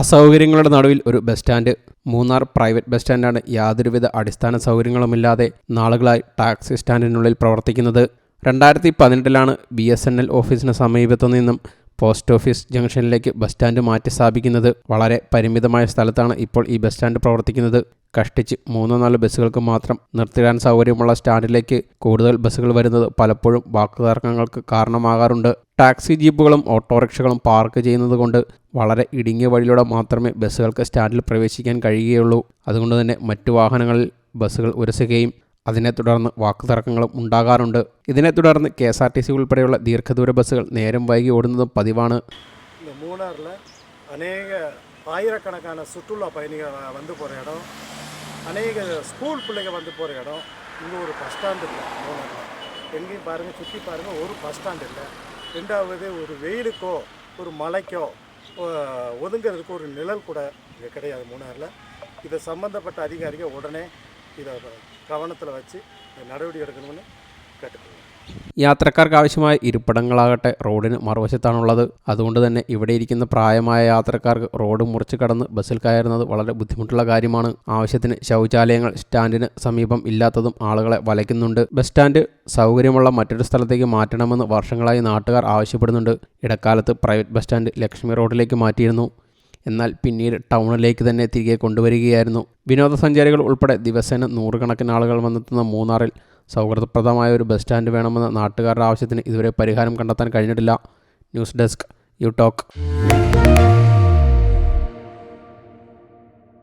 അസൗകര്യങ്ങളുടെ നടുവിൽ ഒരു bus stand. Munnar private bus സ്റ്റാൻഡാണ് യാതൊരുവിധ അടിസ്ഥാന സൗകര്യങ്ങളുമില്ലാതെ നാളുകളായി ടാക്സി സ്റ്റാൻഡിനുള്ളിൽ പ്രവർത്തിക്കുന്നത്. രണ്ടായിരത്തി പതിനെട്ടിലാണ് ബി എസ് എൻ എൽ ഓഫീസിന് സമീപത്തു നിന്നും പോസ്റ്റ് ഓഫീസ് ജംഗ്ഷനിലേക്ക് ബസ് സ്റ്റാൻഡ് മാറ്റി സ്ഥാപിക്കുന്നത് വളരെ പരിമിതമായ സ്ഥലത്താണ് ഇപ്പോൾ ഈ ബസ് സ്റ്റാൻഡ് പ്രവർത്തിക്കുന്നത്. കഷ്ടിച്ച് മൂന്നോ നാല് ബസ്സുകൾക്ക് മാത്രം നിർത്തിടാൻ സൗകര്യമുള്ള സ്റ്റാൻഡിലേക്ക് കൂടുതൽ ബസ്സുകൾ വരുന്നത് പലപ്പോഴും വാക്കുതർക്കങ്ങൾക്ക് കാരണമാകാറുണ്ട്. ടാക്സി ജീപ്പുകളും ഓട്ടോറിക്ഷകളും പാർക്ക് ചെയ്യുന്നത് കൊണ്ട് വളരെ ഇടുങ്ങിയ വഴിയിലൂടെ മാത്രമേ ബസ്സുകൾക്ക് സ്റ്റാൻഡിൽ പ്രവേശിക്കാൻ കഴിയുകയുള്ളൂ. അതുകൊണ്ട് തന്നെ മറ്റു വാഹനങ്ങളിൽ ബസ്സുകൾ ഉരസുകയും അതിനെ തുടർന്ന് വാക്കുതർക്കങ്ങളും ഉണ്ടാകാറുണ്ട് ഇതിനെ തുടർന്ന് K S R T C ഉൾപ്പെടെയുള്ള ദീർഘദൂര ബസ്സുകൾ നേരം വൈകി ഓടുന്നതും പതിവാണ് இந்த மூணாரில் அநேக ஆயிரக்கணக்கான சுற்றுலா பயணிகள் வ- வந்து போகிற இடம் அநேக ஸ்கூல் பிள்ளைங்க வந்து போகிற இடம் இங்கே ஒரு பஸ் ஸ்டாண்டு இல்லை மூணாரில் எங்கேயும் பாருங்கள் சுற்றி பாருங்கள் ஒரு பஸ் ஸ்டாண்டு இல்லை ரெண்டாவது ஒரு வெயிலுக்கோ ஒரு மழைக்கோ ஒ- ஒதுங்கிறதுக்கு ஒரு நிழல் கூட இங்கே கிடையாது மூணாரில் இதை சம்மந்தப்பட்ட அதிகாரிகள் உடனே இதை கவனத்தில் வச்சு இதை நடவடிக்கை எடுக்கணும்னு கேட்டுக்கோங்க യാത്രക്കാർക്ക് ആവശ്യമായ ഇരിപ്പിടങ്ങളാകട്ടെ റോഡിന് മറുവശത്താണുള്ളത് അതുകൊണ്ട് തന്നെ ഇവിടെ ഇരിക്കുന്ന പ്രായമായ യാത്രക്കാർക്ക് റോഡ് മുറിച്ച് കടന്ന് ബസ്സിൽ കയറുന്നത് വളരെ ബുദ്ധിമുട്ടുള്ള കാര്യമാണ് ആവശ്യത്തിന് ശൗചാലയങ്ങൾ സ്റ്റാൻഡിന് സമീപം ഇല്ലാത്തതും ആളുകളെ വലയ്ക്കുന്നുണ്ട് ബസ് സ്റ്റാൻഡ് സൗകര്യമുള്ള മറ്റൊരു സ്ഥലത്തേക്ക് മാറ്റണമെന്ന് വർഷങ്ങളായി നാട്ടുകാർ ആവശ്യപ്പെടുന്നുണ്ട് ഇടക്കാലത്ത് പ്രൈവറ്റ് ബസ് സ്റ്റാൻഡ് ലക്ഷ്മി റോഡിലേക്ക് മാറ്റിയിരുന്നു എന്നാൽ പിന്നീട് ടൗണിലേക്ക് തന്നെ തിരികെ കൊണ്ടുവരികയായിരുന്നു. വിനോദസഞ്ചാരികൾ ഉൾപ്പെടെ ദിവസേന നൂറുകണക്കിന് ആളുകൾ വന്നെത്തുന്ന മൂന്നാറിൽ സൗഹൃദപ്രദമായ ഒരു ബസ് സ്റ്റാൻഡ് വേണമെന്ന നാട്ടുകാരുടെ ആവശ്യത്തിന് ഇതുവരെ പരിഹാരം കണ്ടെത്താൻ കഴിഞ്ഞിട്ടില്ല. News desk you talk